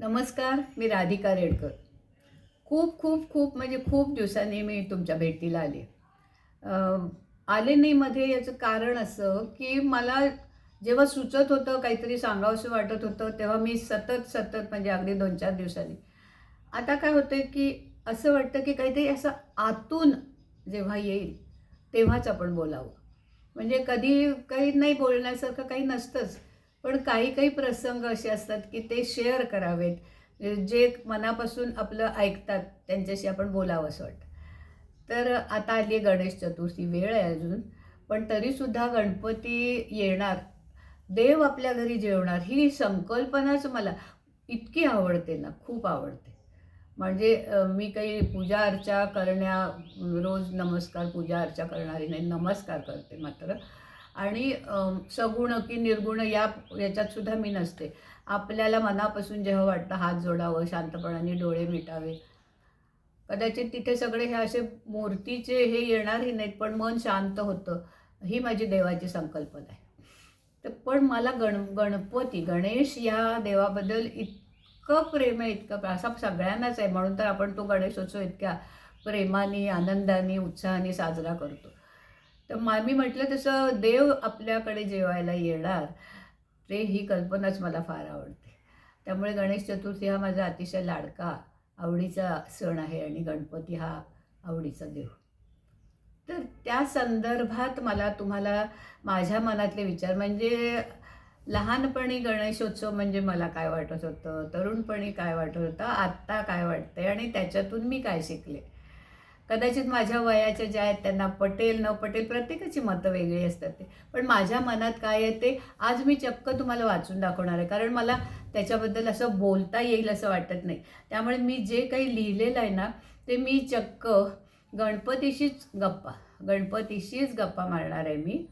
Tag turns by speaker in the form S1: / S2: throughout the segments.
S1: नमस्कार मी राधिका रेडकर. खूप खूप खूप म्हणजे खूप दिवसांनी मी तुमच्या भेटीला आले. आले नाही मध्ये याचं कारण असं की मला जेव्हा सुचत होतं काहीतरी सांगावंसं वाटत होतं तेव्हा मी सतत सतत म्हणजे अगदी दोन चार दिवसांनी. आता काय होतं की असं वाटतं की काहीतरी असं आतून जेव्हा येईल तेव्हाच आपण बोलावं. म्हणजे कधी काही नाही बोलण्यासारखं काही नसतंच. पण काही काही प्रसंग असे असतात की ते शेअर करावेत. जे मनापासून आपलं ऐकतात त्यांच्याशी आपण बोलावं असं वाटतं. तर आता आली आहे गणेश चतुर्थी वेळ आहे अजून. पण तरीसुद्धा गणपती येणार. देव आपल्या घरी जेवणार ही संकल्पनाच मला इतकी आवडते ना खूप आवडते. म्हणजे मी काही पूजा अर्चा करण्या रोज नमस्कार पूजा अर्चा करणारी नाही नमस्कार करते मात्र. आणि सगुण की निर्गुण या याच्यात सुद्धा मी नसते. आपल्याला मनापासून जेव्हा वाटतं हात जोडावं शांतपणाने डोळे मिटावे. कदाचित तिथे सगळे हे असे मूर्तीचे हे येणारही नाहीत पण मन शांत होतं ही माझी देवाची संकल्पना आहे. तर पण मला गण गणपती गणेश या देवाबद्दल इतकं प्रेम आहे इतकं असा सगळ्यांनाच आहे. म्हणून तर आपण तो गणेशोत्सव इतक्या प्रेमाने आनंदाने उत्साहाने साजरा करतो. तर मा मी म्हटलं तसं देव आपल्याकडे जेवायला येणार. ते ही कल्पनाच मला फार आवडते. त्यामुळे गणेश चतुर्थी हा माझा अतिशय लाडका आवडीचा सण आहे आणि गणपती हा आवडीचा देव. तर त्या संदर्भात मला तुम्हाला माझ्या मनातले विचार म्हणजे लहानपणी गणेशोत्सव म्हणजे मला काय वाटत होतं? तरुणपणी काय वाटत होतं? आत्ता काय वाटतंय? आणि त्याच्यातून मी काय शिकले? कदाचित माझ्या वयाच्या ज्या आहेत त्यांना पटेल न पटेल प्रत्येकाची मतं वेगळी असतात ते. पण माझ्या मनात काय आहे ते आज मी चक्क तुम्हाला वाचून दाखवणार आहे. कारण मला त्याच्याबद्दल असं बोलता येईल असं वाटत नाही. त्यामुळे मी जे काही लिहिलेलं आहे ना ते मी चक्क गणपतीशीच गप्पा गणपतीशीच गप्पा मारणार आहे मी.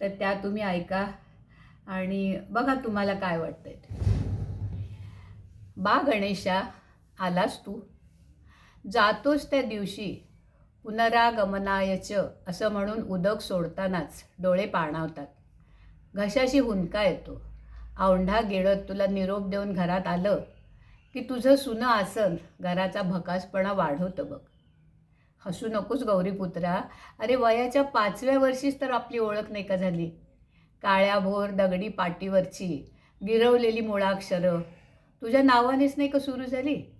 S1: तर त्या तुम्ही ऐका आणि बघा तुम्हाला काय वाटतंय बा गणेशा आलास तू? जातोस त्या दिवशी पुनरागमनायच असं म्हणून उदक सोडतानाच डोळे पाणावतात. घशाशी हुंदका येतो. औंढा गेळत तुला निरोप देऊन घरात आलं की तुझं सुनं आसन घराचा भकासपणा वाढवतं बघ. हसू नकोस गौरीपुत्रा अरे वयाच्या पाचव्या वर्षीच तर आपली ओळख नाही का झाली? काळ्या भोर दगडी पाटीवरची गिरवलेली मुळाक्षरं. तुझ्या नावानेच नाही का सुरू झाली?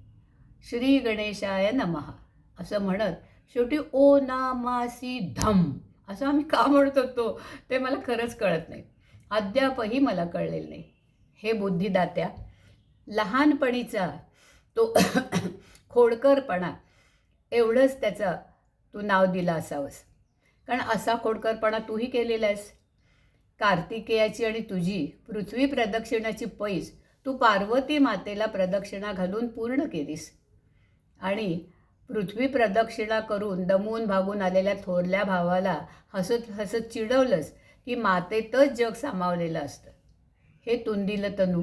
S1: श्री गणेशाय नमः असं म्हणत शेवटी ओ नामासी धम असं आम्ही का म्हणत होतो? ते मला खरंच कळत नाही. अद्यापही मला कळलेलं नाही. हे बुद्धिदात्या लहानपणीचा तो खोडकरपणा एवढंच त्याचं तू नाव दिलं असावंस. कारण असा खोडकरपणा तूही केलेला आहेस. कार्तिकेयाची आणि तुझी पृथ्वी प्रदक्षिणाची पैस तू पार्वती मातेला प्रदक्षिणा घालून पूर्ण केलीस. आणि पृथ्वी प्रदक्षिणा करून दमून भागून आलेल्या थोरल्या भावाला हसत हसत चिडवलंस की मातेतच जग सामावलेलं असतं. हे तुंदिलं तनू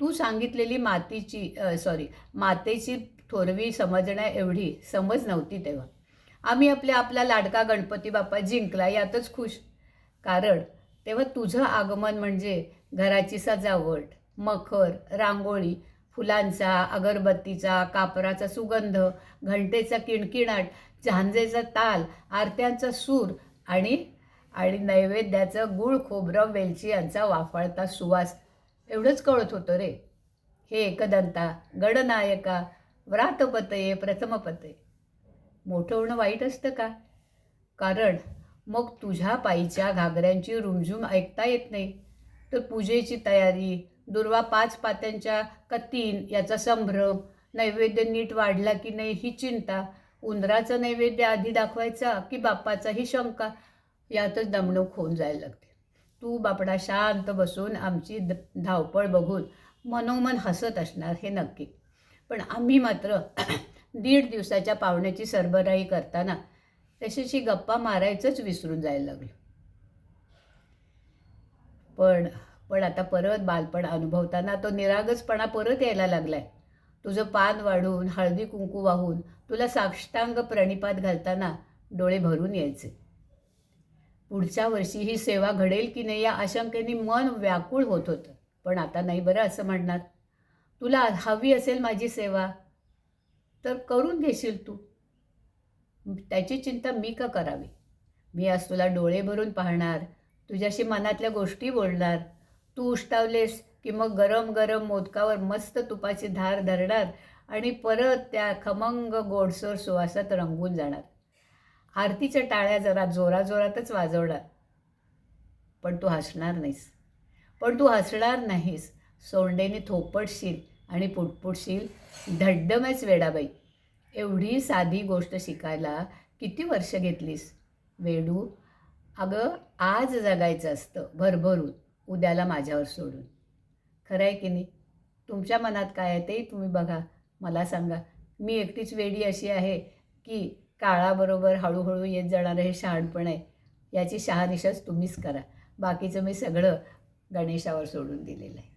S1: तू सांगितलेली मातीची सॉरी मातेची थोरवी समजण्या एवढी समज नव्हती तेव्हा. आम्ही आपल्या आपला लाडका गणपती बाप्पा जिंकला यातच खुश. कारण तेव्हा तुझं आगमन म्हणजे घराची सजावट मखर रांगोळी फुलांचा अगरबत्तीचा कापराचा सुगंध घंटेचा किणकिणाट झांजेचा ताल आरत्यांचा सूर आणि आणि नैवेद्याचं गुळ खोबरं वेलची यांचा वाफाळता सुवास. एवढंच कळत होतं रे. हे एकदंता गणनायका व्रातपतये प्रथमपतये. मोठं होणं वाईट असतं का? कारण मग तुझ्या पायीच्या घागऱ्यांची रुमझुम ऐकता येत नाही. तर पूजेची तयारी दुर्वा पाच पात्यांच्या का तीन याचा संभ्रम नैवेद्य नीट वाढला की नाही ही चिंता. उंदराचं नैवेद्य आधी दाखवायचा की बाप्पाचा ही शंका. यातच दमणूक होऊन जायला लागते. तू बापडा शांत बसून आमची द धावपळ बघून मनोमन हसत असणार हे नक्की. पण आम्ही मात्र दीड दिवसाच्या पाहुण्याची सरबराई करताना तशीशी गप्पा मारायचंच विसरून जायला लागलो. पण पण आता परत बालपण अनुभवताना तो निरागसपणा परत यायला लागलाय. तुझं पान वाढून हळदी कुंकू वाहून तुला साष्टांग प्रणिपात घालताना डोळे भरून यायचे. पुढच्या वर्षी ही सेवा घडेल की नाही या आशंकेने मन व्याकुळ होत होतं. पण आता नाही बरं असं म्हणणार. तुला हवी असेल माझी सेवा तर करून घेशील तू. त्याची चिंता मी का करावी? मी आज तुला डोळे भरून पाहणार तुझ्याशी मनातल्या गोष्टी बोलणार तू उष्टावलेस की मग गरम गरम मोदकावर मस्त तुपाची धार धरणार आणि परत त्या खमंग गोडसर सुवासात रंगून जाणार. आरतीच्या टाळ्या जरा जोराजोरातच वाजवणार. पण तू हसणार नाहीस. पण तू हसणार नाहीस. सोंडेने थोपटशील आणि पुटपुटशील धड्डमच वेडाबाई. एवढी साधी गोष्ट शिकायला किती वर्ष घेतलीस? वेडू अगं आज जगायचं असतं भरभरून. उद्याला माझ्यावर सोडून. खरं आहे की नाही? तुमच्या मनात काय आहे तेही तुम्ही बघा. मला सांगा. मी एकटीच वेडी अशी आहे की काळाबरोबर हळूहळू येत जाणारं हे शहाणपण आहे. याची शहानिशाच तुम्हीच करा. बाकीचं मी सगळं गणेशावर सोडून दिलेलं आहे.